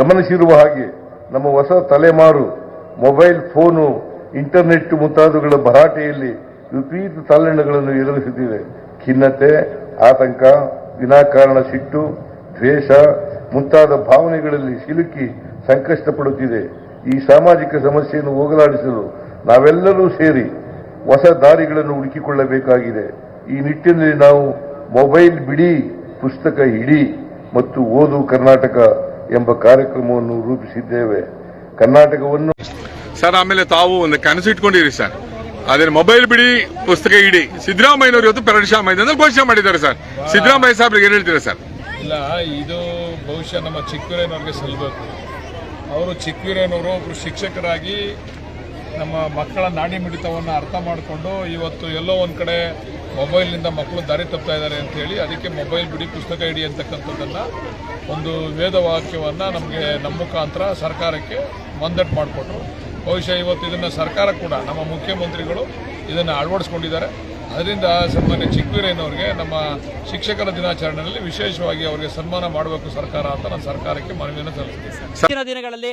ಗಮನಿಸಿರುವ ಹಾಗೆ ನಮ್ಮ ಹೊಸ ತಲೆಮಾರು, ಮೊಬೈಲ್ ಫೋನು, ಇಂಟರ್ನೆಟ್ ಮುಂತಾದವುಗಳ ಭರಾಟೆಯಲ್ಲಿ ವಿಪರೀತ ತಲ್ಲಣಗಳನ್ನು ಎದುರಿಸುತ್ತಿದೆ ಖಿನ್ನತೆ, ಆತಂಕ, ವಿನಾಕಾರಣ ಸಿಟ್ಟು, ದ್ವೇಷ ಮುಂತಾದ ಭಾವನೆಗಳಲ್ಲಿ ಸಿಲುಕಿ ಸಂಕಷ್ಟ ಪಡುತ್ತಿದೆ ಈ ಸಾಮಾಜಿಕ ಸಮಸ್ಯೆಯನ್ನು ಹೋಗಲಾಡಿಸಲು ನಾವೆಲ್ಲರೂ ಸೇರಿ ಹೊಸ ದಾರಿಗಳನ್ನು ಹುಡುಕಿಕೊಳ್ಳಬೇಕಾಗಿದೆ. ಈ ನಿಟ್ಟಿನಲ್ಲಿ ನಾವು ಮೊಬೈಲ್ ಬಿಡಿ, ಪುಸ್ತಕ ಇಡಿ ಮತ್ತು ಓದು ಕರ್ನಾಟಕ ಎಂಬ ಕಾರ್ಯಕ್ರಮವನ್ನು ರೂಪಿಸಿದ್ದೇವೆ. ಕರ್ನಾಟಕವನ್ನು ಸರ್ ಆಮೇಲೆ ತಾವು ಒಂದು ಕನಸು ಇಟ್ಕೊಂಡಿರಿ ಸರ್. ಅದೇ ಮೊಬೈಲ್ ಬಿಡಿ ಪುಸ್ತಕ ಇಡಿ. ಸಿದ್ದರಾಮಯ್ಯನವರು ಇವತ್ತು ಪರೀಕ್ಷಾ ಘೋಷಣೆ ಮಾಡಿದ್ದಾರೆ ಸರ್. ಸಿದ್ದರಾಮಯ್ಯ ಸಾಹೇಬ್ರಿಗೆ ಏನ್ ಹೇಳ್ತೀರಾ ಸರ್? ಇಲ್ಲ ಇದು ಬಹುಶಃ ನಮ್ಮ ಚಿಕ್ಕೂರೇನವ್ರಿಗೆ ಸಲ್ಲಬೇಕು ಅವರು ಚಿಕ್ಕೂರೇನವರು ಒಬ್ಬರು ಶಿಕ್ಷಕರಾಗಿ ನಮ್ಮ ಮಕ್ಕಳ ನಾಡಿ ಮಿಡಿತವನ್ನು ಅರ್ಥ ಮಾಡಿಕೊಂಡು ಇವತ್ತು ಎಲ್ಲೋ ಒಂದು ಕಡೆ ಮೊಬೈಲ್ನಿಂದ ಮಕ್ಕಳು ದಾರಿ ತಪ್ತಾ ಇದ್ದಾರೆ ಅಂತೇಳಿ ಅದಕ್ಕೆ ಮೊಬೈಲ್ ಬಿಡಿ ಪುಸ್ತಕ ಇಡಿ ಅಂತಕ್ಕಂಥದ್ದನ್ನು ಒಂದು ವೇದವಾಕ್ಯವನ್ನು ನಮಗೆ ನಮ್ಮ ಮುಖಾಂತರ ಸರ್ಕಾರಕ್ಕೆ ಮಂದಟ್ಟು ಮಾಡಿಕೊಟ್ರು. ಬಹುಶಃ ಇವತ್ತು ಇದನ್ನು ಸರ್ಕಾರ ಕೂಡ, ನಮ್ಮ ಮುಖ್ಯಮಂತ್ರಿಗಳು ಇದನ್ನು ಅಳವಡಿಸ್ಕೊಂಡಿದ್ದಾರೆ. ಅದರಿಂದ ಸನ್ಮಾನ್ಯ ಚಿಕ್ಕವೀರಯ್ಯನವ್ರಿಗೆ ನಮ್ಮ ಶಿಕ್ಷಕರ ದಿನಾಚರಣೆಯಲ್ಲಿ ವಿಶೇಷವಾಗಿ ಅವರಿಗೆ ಸನ್ಮಾನ ಮಾಡಬೇಕು ಸರ್ಕಾರ ಅಂತ ನಾನು ಸರ್ಕಾರಕ್ಕೆ ಮನವಿಯನ್ನು ಇತ್ತೀಚಿನ ದಿನಗಳಲ್ಲಿ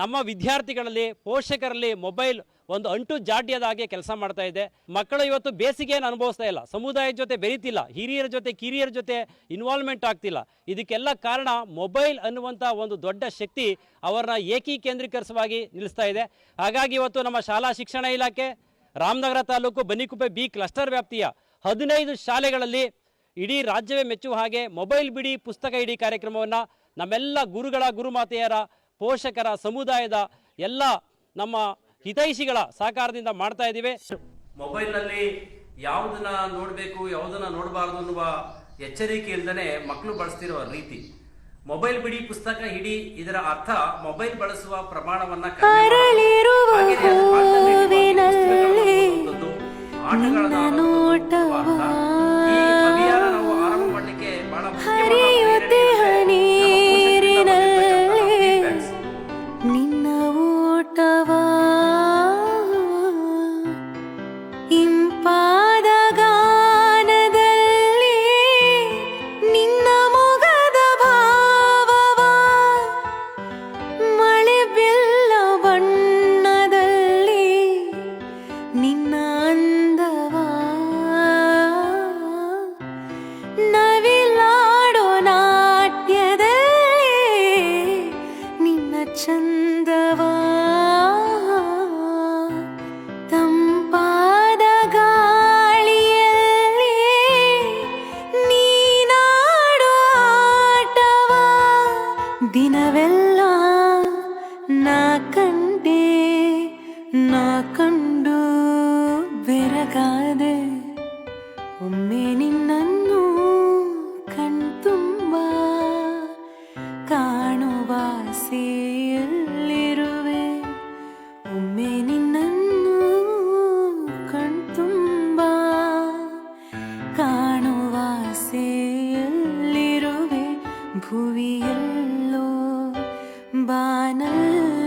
ನಮ್ಮ ವಿದ್ಯಾರ್ಥಿಗಳಲ್ಲಿ ಪೋಷಕರಲ್ಲಿ ಮೊಬೈಲ್ ಒಂದು ಅಂಟು ಜಾಡ್ಯದ ಹಾಗೆ ಕೆಲಸ ಮಾಡ್ತಾ ಇದೆ. ಮಕ್ಕಳು ಇವತ್ತು ಬೇಸಿಗೆಯನ್ನು ಅನುಭವಿಸ್ತಾ ಇಲ್ಲ. ಸಮುದಾಯದ ಜೊತೆ ಬೆರೀತಿಲ್ಲ. ಹಿರಿಯರ ಜೊತೆ, ಕಿರಿಯರ ಜೊತೆ ಇನ್ವಾಲ್ವ್ಮೆಂಟ್ ಆಗ್ತಿಲ್ಲ. ಇದಕ್ಕೆಲ್ಲ ಕಾರಣ ಮೊಬೈಲ್ ಅನ್ನುವಂಥ ಒಂದು ದೊಡ್ಡ ಶಕ್ತಿ ಅವರನ್ನ ಏಕೀಕೇಂದ್ರೀಕರಿಸವಾಗಿ ನಿಲ್ಲಿಸ್ತಾ ಇದೆ. ಹಾಗಾಗಿ ಇವತ್ತು ನಮ್ಮ ಶಾಲಾ ಶಿಕ್ಷಣ ಇಲಾಖೆ, ರಾಮನಗರ ತಾಲೂಕು ಬನಿಕುಪ್ಪೆ ಬಿ ಕ್ಲಸ್ಟರ್ ವ್ಯಾಪ್ತಿಯ ಹದಿನೈದು ಶಾಲೆಗಳಲ್ಲಿ ಇಡೀ ರಾಜ್ಯವೇ ಮೆಚ್ಚುವ ಹಾಗೆ ಮೊಬೈಲ್ ಬಿಡಿ ಪುಸ್ತಕ ಇಡೀ ಕಾರ್ಯಕ್ರಮವನ್ನು ನಮ್ಮೆಲ್ಲ ಗುರುಗಳ ಗುರುಮಾತೆಯರ ಪೋಷಕರ ಸಮುದಾಯದ ಎಲ್ಲ ನಮ್ಮ ಹಿತೈಷಿಗಳ ಸಹಕಾರದಿಂದ ಮಾಡ್ತಾ ಇದ್ದೀವಿ. ಮೊಬೈಲ್ನಲ್ಲಿ ಯಾವುದನ್ನ ನೋಡಬೇಕು ಯಾವುದನ್ನ ನೋಡಬಾರ್ದು ಅನ್ನುವ ಎಚ್ಚರಿಕೆ ಇಲ್ಲದೇ ಮಕ್ಕಳು ಬಳಸ್ತಿರುವ ರೀತಿ. ಮೊಬೈಲ್ ಬಿಡಿ ಪುಸ್ತಕ ಹಿಡಿ ಇದರ ಅರ್ಥ ಮೊಬೈಲ್ ಬಳಸುವ ಪ್ರಮಾಣವನ್ನ ನಾ ಕಂಡೆ ನಾ ಕಂಡು ಬೆರಗಾದೆ ಒಮ್ಮೆ ನಿನ್ನನ್ನು ಕಣ್ತುಂಬ ಕಾಣುವ ಆಸೆಯಲ್ಲಿರುವೆ ಒಮ್ಮೆ ನಿನ್ನನ್ನು ಕಣ್ತುಂಬ ಕಾಣುವ ಆಸೆಯಲ್ಲಿರುವೆ ಭುವಿಯಲ್ಲೋ ಬಾನಲ್ಲೋ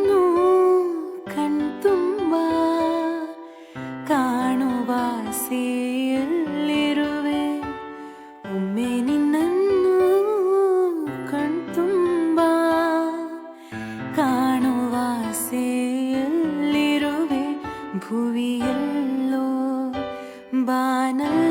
ഭുവിയല്ലോ ബാനൽ